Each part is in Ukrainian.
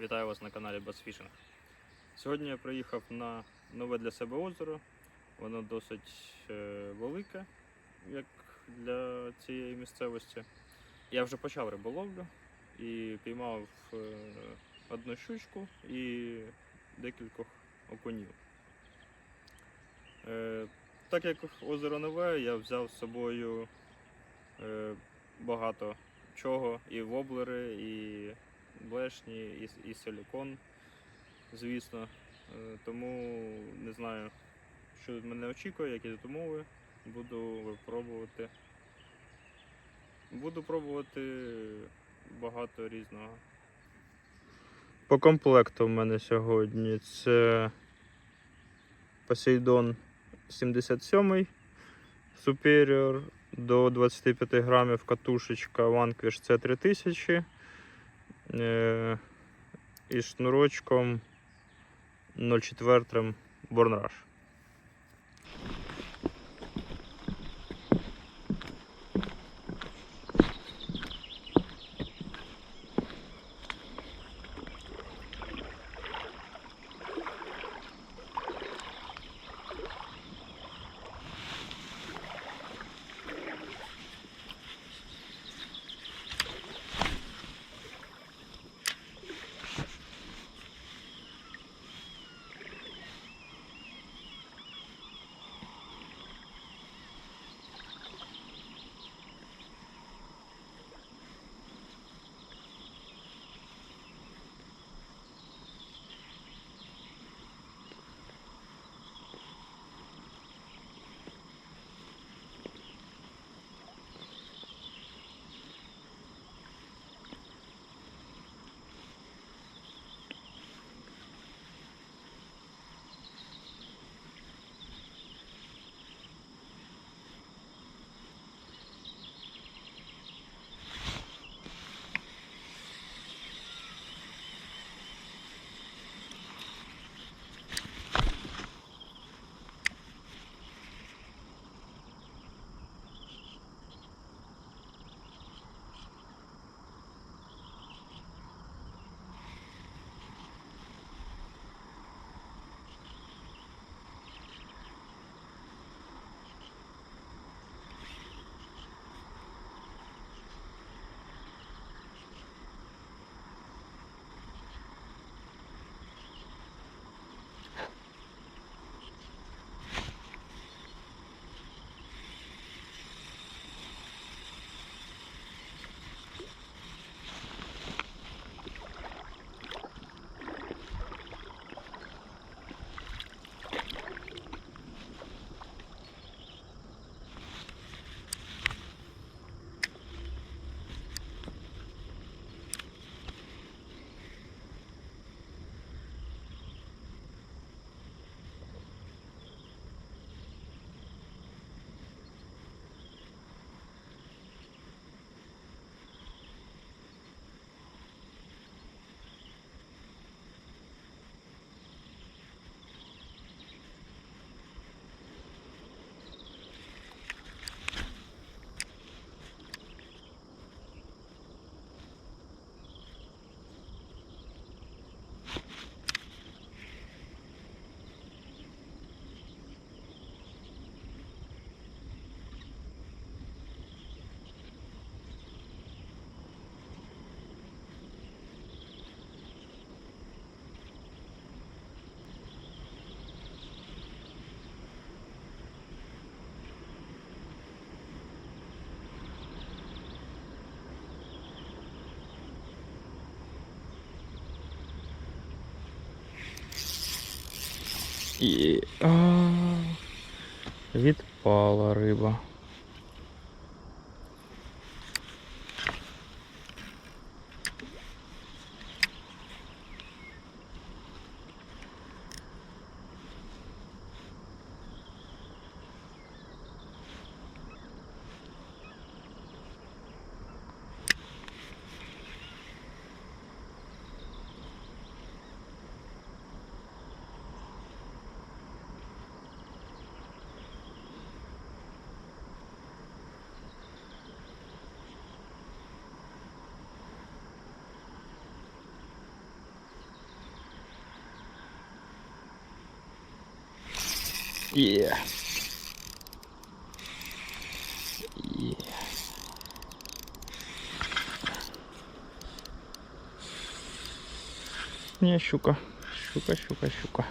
Вітаю вас на каналі Басфішинг. Сьогодні я приїхав на нове для себе озеро. Воно досить е, велике, як для цієї місцевості. Я вже почав риболовлю і піймав е, одну щучку і декількох окунів. Е, так як озеро нове, я взяв з собою багато чого, і воблери, і блешні, і, і силікон, звісно. Е, Тому не знаю, що мене очікує, які тут. Буду випробувати. Буду пробувати багато різного. По комплекту в мене сьогодні це Poseidon 77 Superior до 25 грамів катушечка Vanquish C3000 е, і шнурочком 0,4 Bornrush. І а, відпала риба. Є. Є. Не, щука. Щука, щука, щука.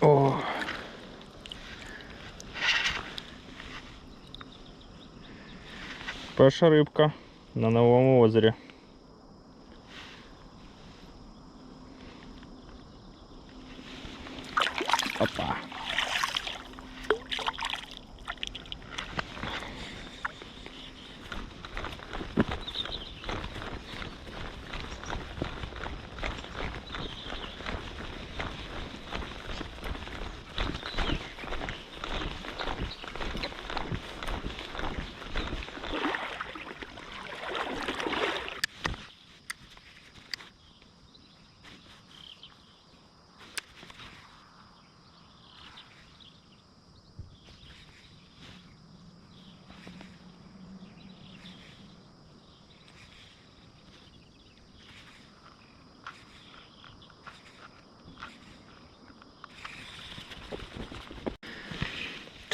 О. Перша рибка на новому озері. Опа.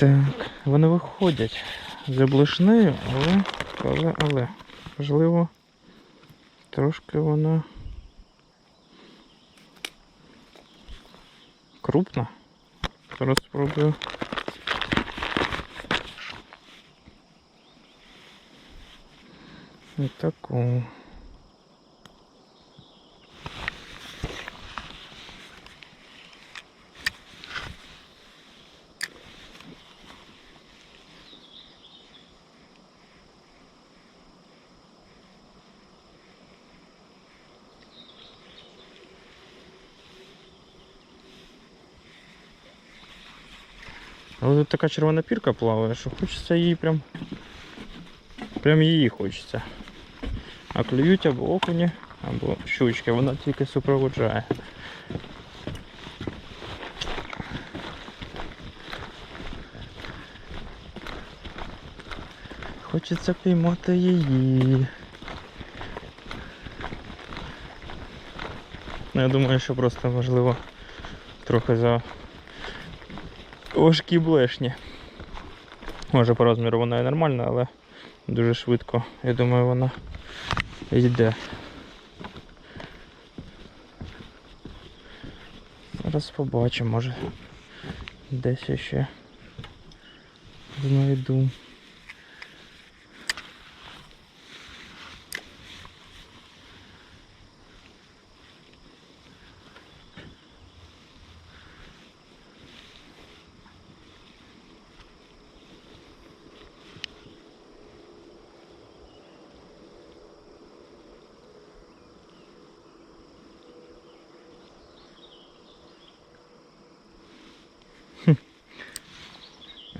Так, вони виходять за блишнею, але, але, але, можливо, трошки вона крупна. Зараз спробую. І таку. Але тут така червона пірка плаває, що хочеться її прям. Прям її хочеться. А клюють або окуні, або щучки, вона тільки супроводжає. Хочеться піймати її. Ну, я думаю, що просто важливо трохи за важкі блешні. Може по розміру вона і нормальна, але дуже швидко, я думаю, вона йде. Зараз побачимо, може десь я ще знайду.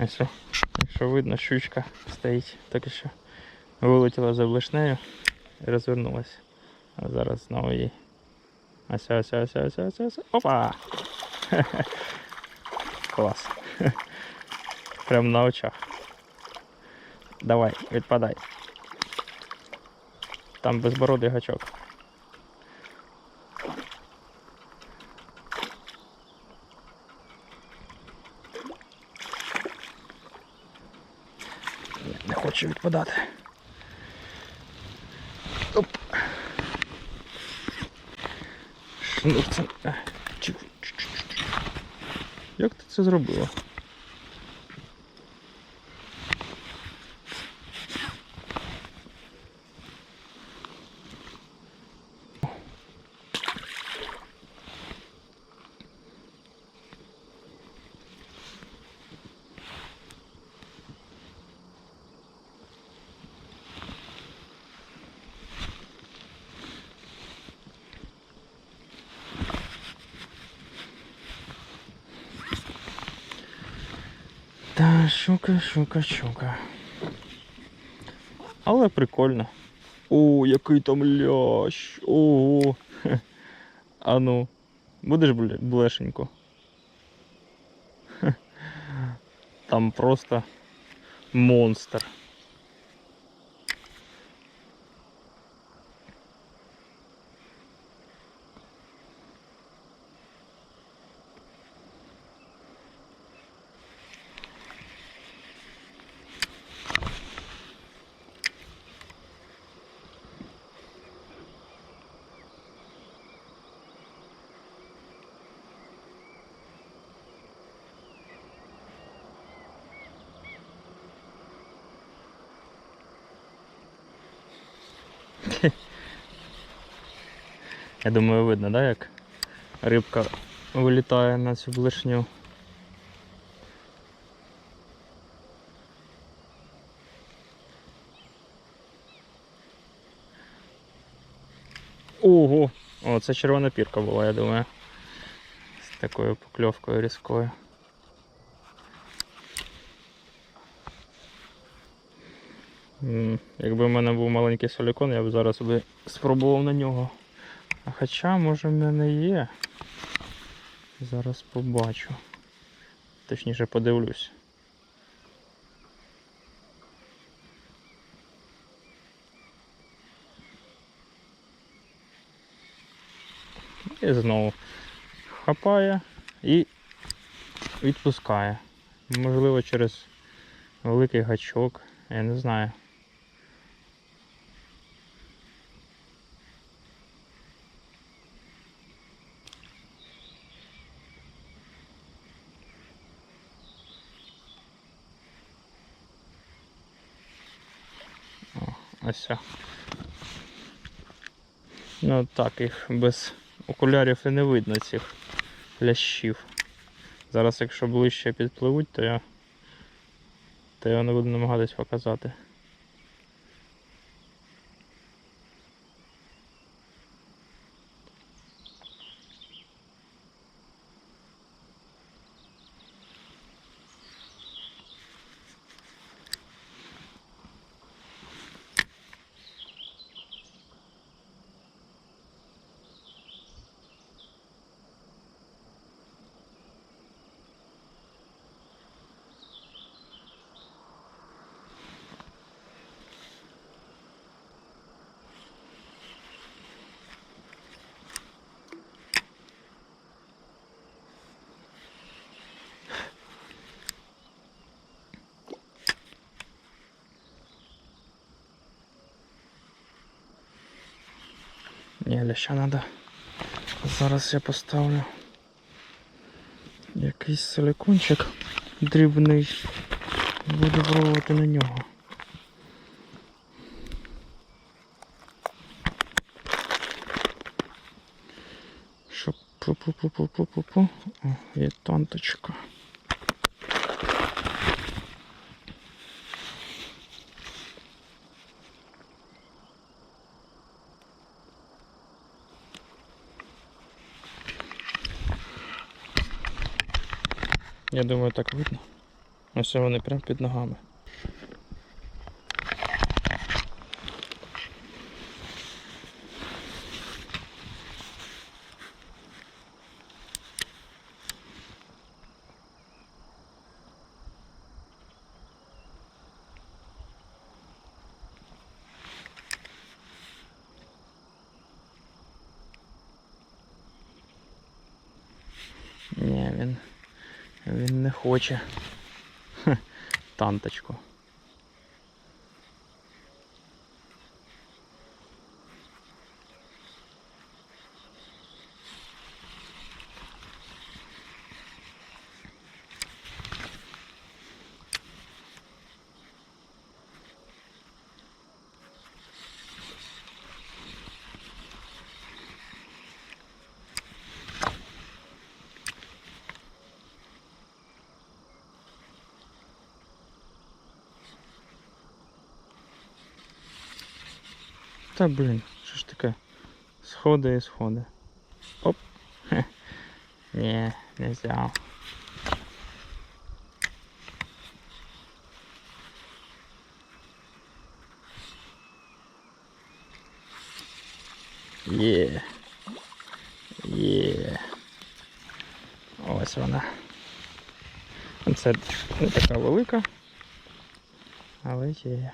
Ось, якщо видно, щучка стоїть, так що вилетіла за блешнею і розвернулася. А зараз знову їй. Ось, ось, ось, ось, ось, ось. Опа! Клас. Прям на очах. Давай, відпадай. Там безбородий гачок. Ні, Не хочу відпадати. Оп. Шнурцем. Чу. Як ти це зробила? щука, щука, щука. Але прикольно. О, який там лящ. Ого. Ану, будеш блешенько. Там просто монстр. Я думаю, видно, да, як рибка вилітає на цю блешню. Ого! О, це червона пірка була, я думаю. З такою покльовкою різкою. Якби в мене був маленький солікон, я б зараз би спробував на нього. Хоча, може, в мене є. Зараз побачу. Точніше подивлюсь. І знову хапає і відпускає. Можливо, через великий гачок, я не знаю. Ось. Ну так, їх без окулярів і не видно цих лящів. Зараз, якщо ближче підпливуть, то я, то я не буду намагатись показати. Ні, ляща треба. Зараз я поставлю якийсь силикончик дрібний. Буду пробувати на нього. Щоб пу-пу-пу-пу-пу-пу. О, є танточка. Я думаю, так видно. Ось вони прямо під ногами. Ні, він, він не хоче. Танточку. Та блін, що ж таке? Сходи і сходи. Оп. Хе. Ні, не взяв. Є. Є. Ось вона. Це не така велика, але є.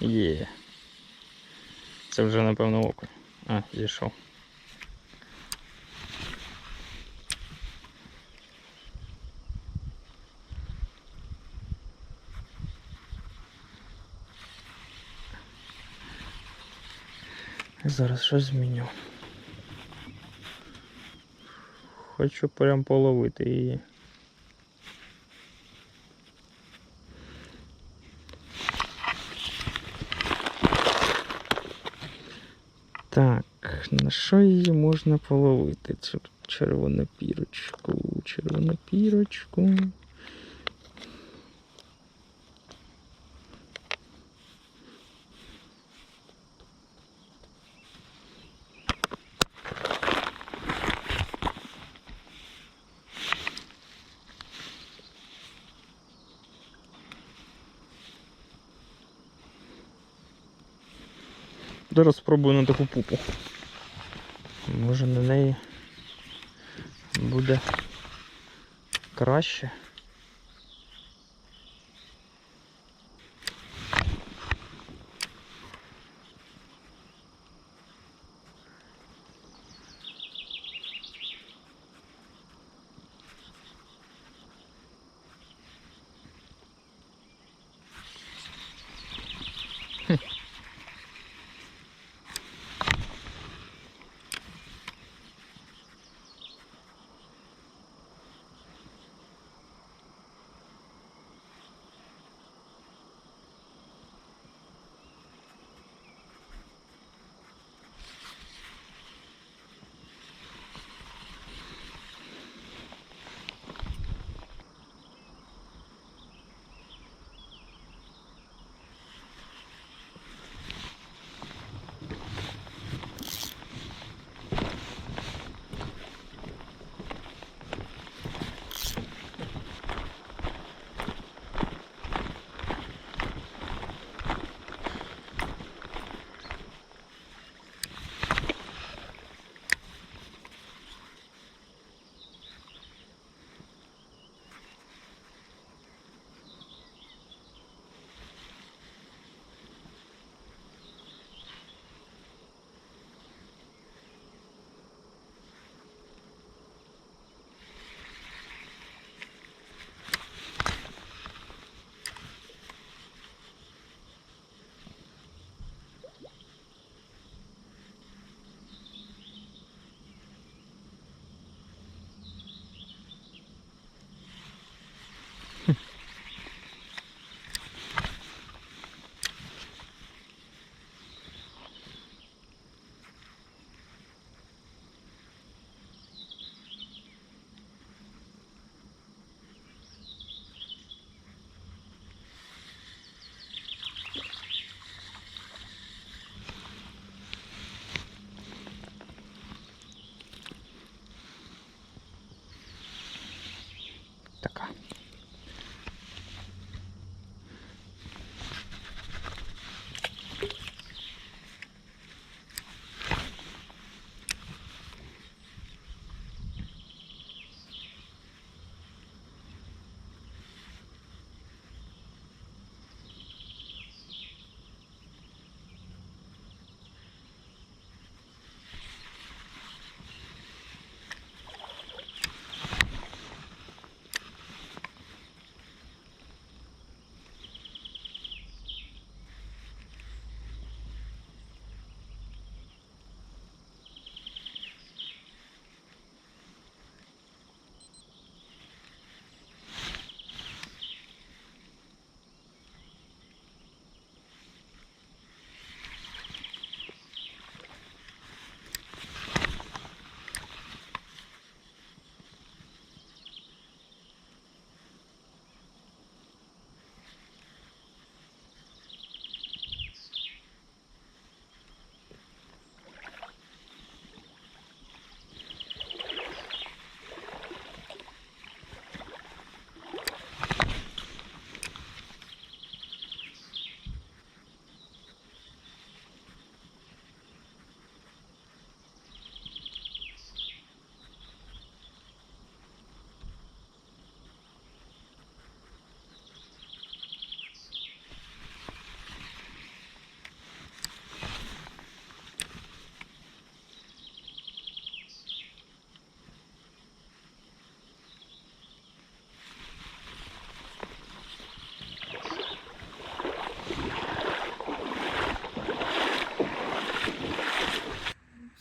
Є. Це вже напевно окунь. А, зійшов. Зараз щось зміню. Хочу прям половити її. Так, на що її можна половити? Цю червону пірочку, червону пірочку. Зараз спробую на таку пупу. Може на неї буде краще.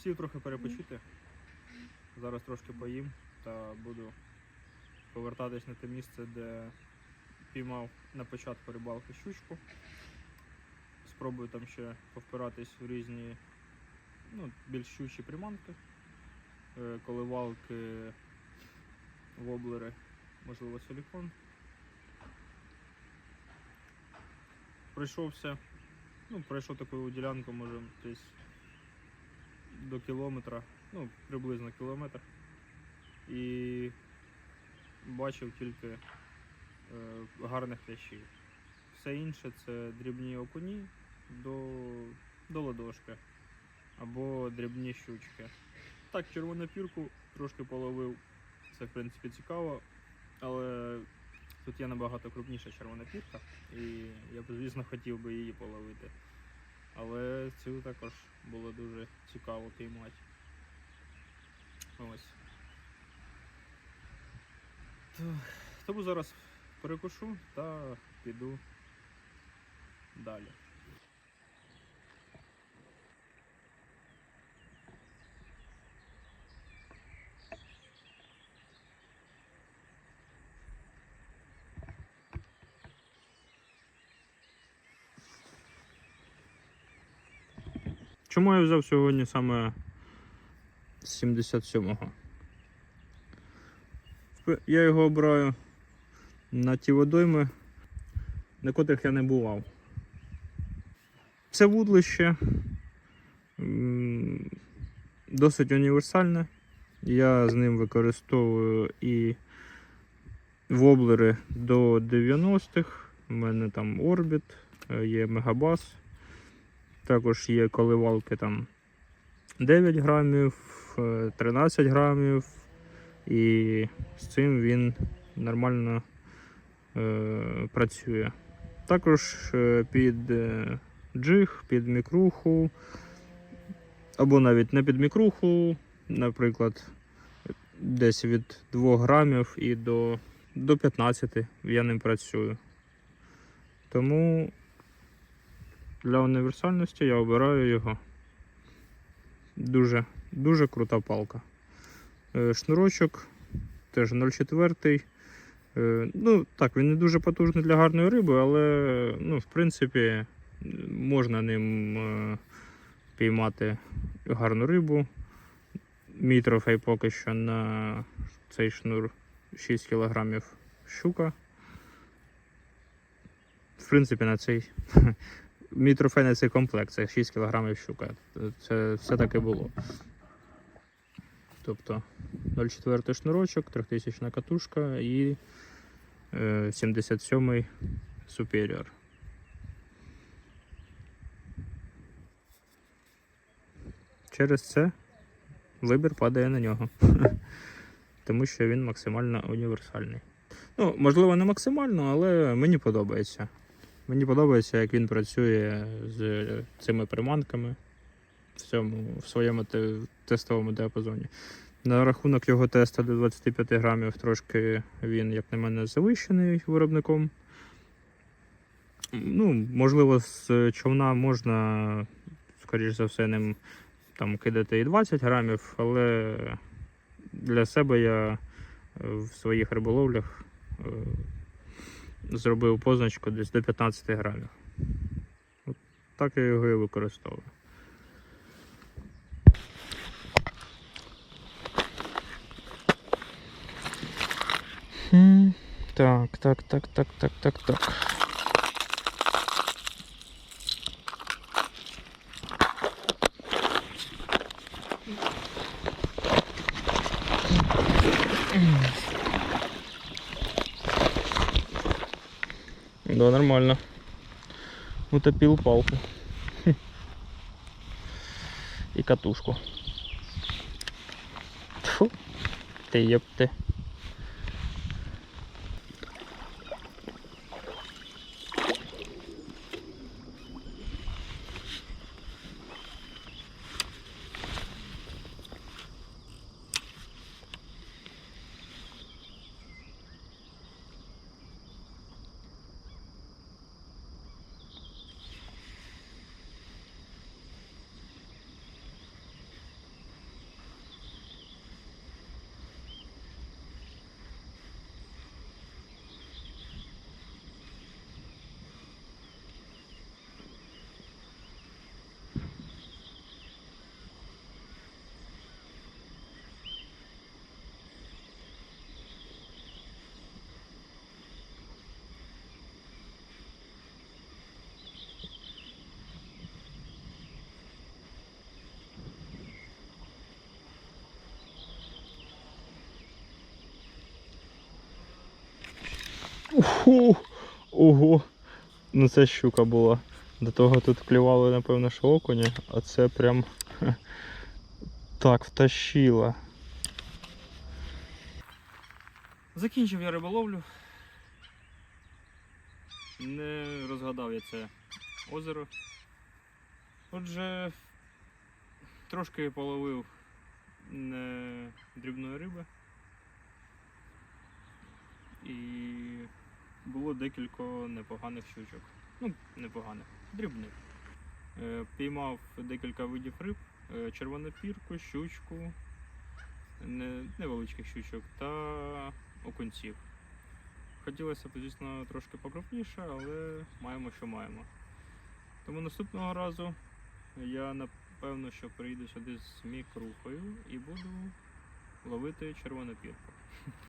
Хотів трохи перепочити. Зараз трошки поїм та буду повертатись на те місце, де піймав на початку рибалки щучку. Спробую там ще повпиратись в різні ну, більш щучі приманки, е, коливалки, воблери, можливо, силікон. Пройшовся, ну, пройшов таку ділянку, може, десь до кілометра, ну, приблизно кілометр. І бачив тільки е, гарних лящів. Все інше це дрібні окуні до, до ладошки або дрібні щучки. Так, червону пірку трошки половив. Це в принципі цікаво, але тут є набагато крупніша червона пірка, і я б, звісно, хотів би її половити. Але цю також було дуже цікаво піймати. Ось. То- Тому зараз перекушу та піду далі. Чому я взяв сьогодні саме з 77-го? Я його обираю на ті водойми, на котрих я не бував. Це вудлище досить універсальне. Я з ним використовую і воблери до 90-х. У мене там орбіт, е, є мегабас. Також є коливалки там 9 грамів, е, 13 грамів. І з цим він нормально е, працює. Також е, під е, джиг, під мікруху, або навіть не під мікруху, наприклад, десь від 2 грамів і до, до 15 я ним працюю. Тому для універсальності я обираю його. Дуже, дуже крута палка. Е, Шнурочок теж 0,4. Е, Ну, так, він не дуже потужний для гарної риби, але ну, в принципі можна ним е, піймати гарну рибу. Мій трофей поки що на цей шнур 6 кг щука. В принципі, на цей мій трофей на цей комплект це 6 кг щука. Це все таки було. Тобто 0,4 шнурочок, 3000 катушка і е, 77 Superior. Через це вибір падає на нього. Тому що він максимально універсальний. Ну, можливо, не максимально, але мені подобається. Мені подобається, як він працює з цими приманками в, цьому, в своєму тестовому діапазоні. На рахунок його теста до 25 грамів трошки він, як на мене, завищений виробником. Ну, можливо, з човна можна, скоріш за все, ним там кидати і 20 грамів, але для себе я в своїх риболовлях е, зробив позначку десь до 15 грамів. От так я його і використовую. Так, так, так, так, так, так, так. Да, нормально. Утопил палку. И катушку. Фу. Ты ёпты. Уху! Ого! Ну це щука була. До того тут клювали, напевно, що окуні, а це прям так втащила. Закінчив я риболовлю. Не розгадав я це озеро. Отже, трошки половив дрібної риби. І було декілька непоганих щучок. Ну, непоганих, дрібних. Е, Піймав декілька видів риб, е, червонопірку, щучку, невеличких щучок та окунців. Хотілося б, звісно, трошки покрупніше, але маємо, що маємо. Тому наступного разу я напевно, що прийду сюди з мікрухою і буду ловити червону пірку.